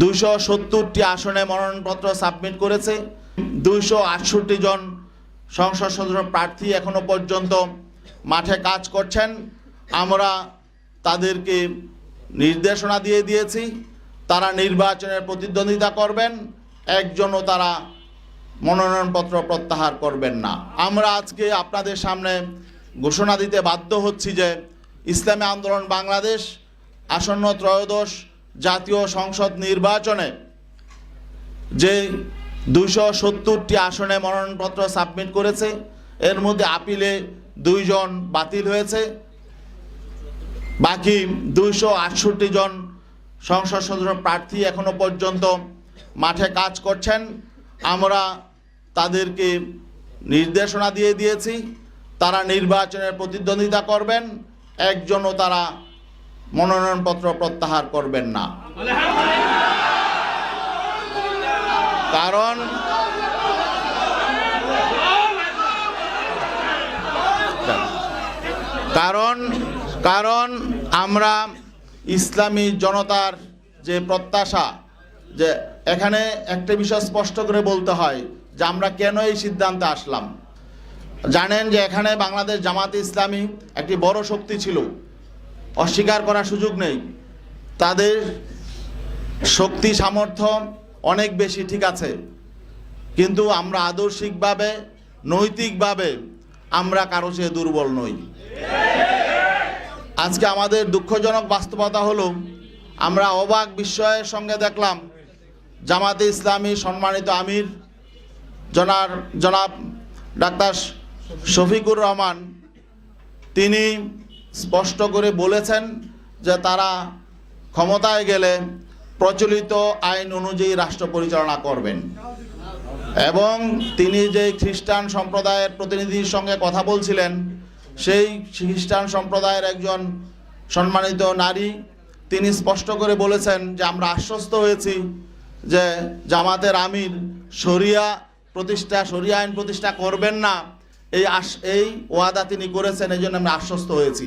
দুইশো সত্তরটি আসনে মনোনয়নপত্র সাবমিট করেছে। দুইশো আটষট্টি জন সংসদ সদস্য প্রার্থী এখনও পর্যন্ত মাঠে কাজ করছেন। আমরা তাদেরকে নির্দেশনা দিয়ে দিয়েছি, তারা নির্বাচনের প্রতিদ্বন্দ্বিতা করবেন, একজনও তারা মনোনয়নপত্র প্রত্যাহার করবেন না। আমরা আজকে আপনাদের সামনে ঘোষণা দিতে বাধ্য হচ্ছি যে ইসলামী আন্দোলন বাংলাদেশ, আসন্ন ত্রয়োদশ জাতীয় সংসদ নির্বাচনে যে দুইশো সত্তরটি আসনে মনোনয়নপত্র সাবমিট করেছে, এর মধ্যে আপিলে দুইজন বাতিল হয়েছে। বাকি দুইশো আটষট্টি জন সংসদ সদস্য প্রার্থী এখনও পর্যন্ত মাঠে কাজ করছেন। আমরা তাদেরকে নির্দেশনা দিয়ে দিয়েছি, তারা নির্বাচনের প্রতিদ্বন্দ্বিতা করবেন, একজনও তারা মনোনয়নপত্র প্রত্যাহার করবেন না। কারণ কারণ কারণ আমরা ইসলামী জনতার যে প্রত্যাশা, যে এখানে একটা বিষয় স্পষ্ট করে বলতে হয় যে আমরা কেন এই সিদ্ধান্তে আসলাম। জানেন যে এখানে বাংলাদেশ জামাতে ইসলামী একটি বড় শক্তি ছিল। অস্বীকার করার সুযোগ নেই। তাদের শক্তি, সামর্থ্য অনেক বেশি, ঠিক আছে। কিন্তু আমরা আদর্শিকভাবে, নৈতিকভাবে আমরা কারও চেয়ে দুর্বল নই। আজকে আমাদের দুঃখজনক বাস্তবতা হলো, আমরা অবাক বিস্ময়ের সঙ্গে দেখলাম, জামাতে ইসলামী সম্মানিত আমির জনার, জনাব ডাক্তার শফিকুর রহমান, তিনি স্পষ্ট করে বলেছেন যে তারা ক্ষমতায় গেলে প্রচলিত আইন অনুযায়ী রাষ্ট্র পরিচালনা করবেন। এবং তিনি যে খ্রিস্টান সম্প্রদায়ের প্রতিনিধির সঙ্গে কথা বলছিলেন, সেই খ্রিস্টান সম্প্রদায়ের একজন সম্মানিত নারী, তিনি স্পষ্ট করে বলেছেন যে আমরা আশ্বস্ত হয়েছি যে জামাতের আমির শরিয়া প্রতিষ্ঠা, শরিয়া আইন প্রতিষ্ঠা করবেন না। এই আশ এই ওয়াদা তিনি করেছেন এই জন্য আমরা আশ্বস্ত হয়েছি।